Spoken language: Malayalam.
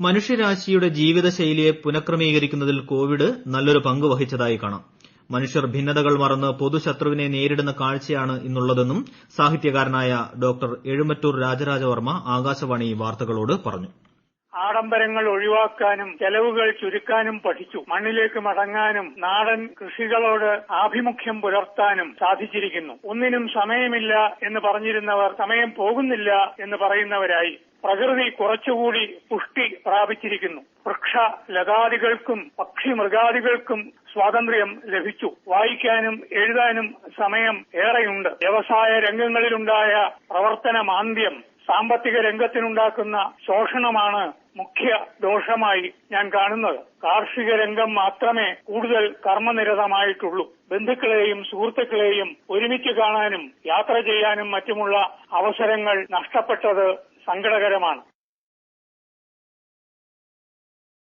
മനുഷ്യരാശിയുടെ ജീവിതശൈലിയെ പുനഃക്രമീകരിക്കുന്നതിൽ കോവിഡ് നല്ലൊരു പങ്ക് വഹിച്ചതായി കാണാം. മനുഷ്യർ ഭിന്നതകൾ മറന്ന് പൊതുശത്രുവിനെ നേരിടുന്ന കാഴ്ചയാണ് ഇന്നുള്ളതെന്നും സാഹിത്യകാരനായ ഡോക്ടർ എഴുമറ്റൂർ രാജരാജവർമ്മ ആകാശവാണി വാർത്തകളോട് പറഞ്ഞു. ആഡംബരങ്ങൾ ഒഴിവാക്കാനും ചെലവുകൾ ചുരുക്കാനും പഠിച്ചു. മണ്ണിലേക്ക് മടങ്ങാനും നാടൻ കൃഷികളോട് ആഭിമുഖ്യം പുലർത്താനും സാധിച്ചിരിക്കുന്നു. ഒന്നിനും സമയമില്ല എന്ന് പറഞ്ഞിരുന്നവർ സമയം പോകുന്നില്ല എന്ന് പറയുന്നവരായി പ്രകൃതി കുറച്ചുകൂടി പുഷ്ടി പ്രാപിച്ചിരിക്കുന്നു. വൃക്ഷ ലതാദികൾക്കും പക്ഷി മൃഗാദികൾക്കും സ്വാതന്ത്ര്യം ലഭിച്ചു. വായിക്കാനും എഴുതാനും സമയം ഏറെയുണ്ട്. വ്യവസായ രംഗങ്ങളിലുണ്ടായ പ്രവർത്തന മാന്ദ്യം സാമ്പത്തിക രംഗത്തിനുണ്ടാക്കുന്ന ശോഷണമാണ് മുഖ്യ ദോഷമായി ഞാൻ കാണുന്നത്. കാർഷിക രംഗം മാത്രമേ കൂടുതൽ കർമ്മനിരതമായിട്ടുള്ളൂ. ബന്ധുക്കളെയും സുഹൃത്തുക്കളെയും ഒരുമിച്ച് കാണാനും യാത്ര ചെയ്യാനും മറ്റുമുള്ള അവസരങ്ങൾ നഷ്ടപ്പെട്ടത് സങ്കടകരമാണ്.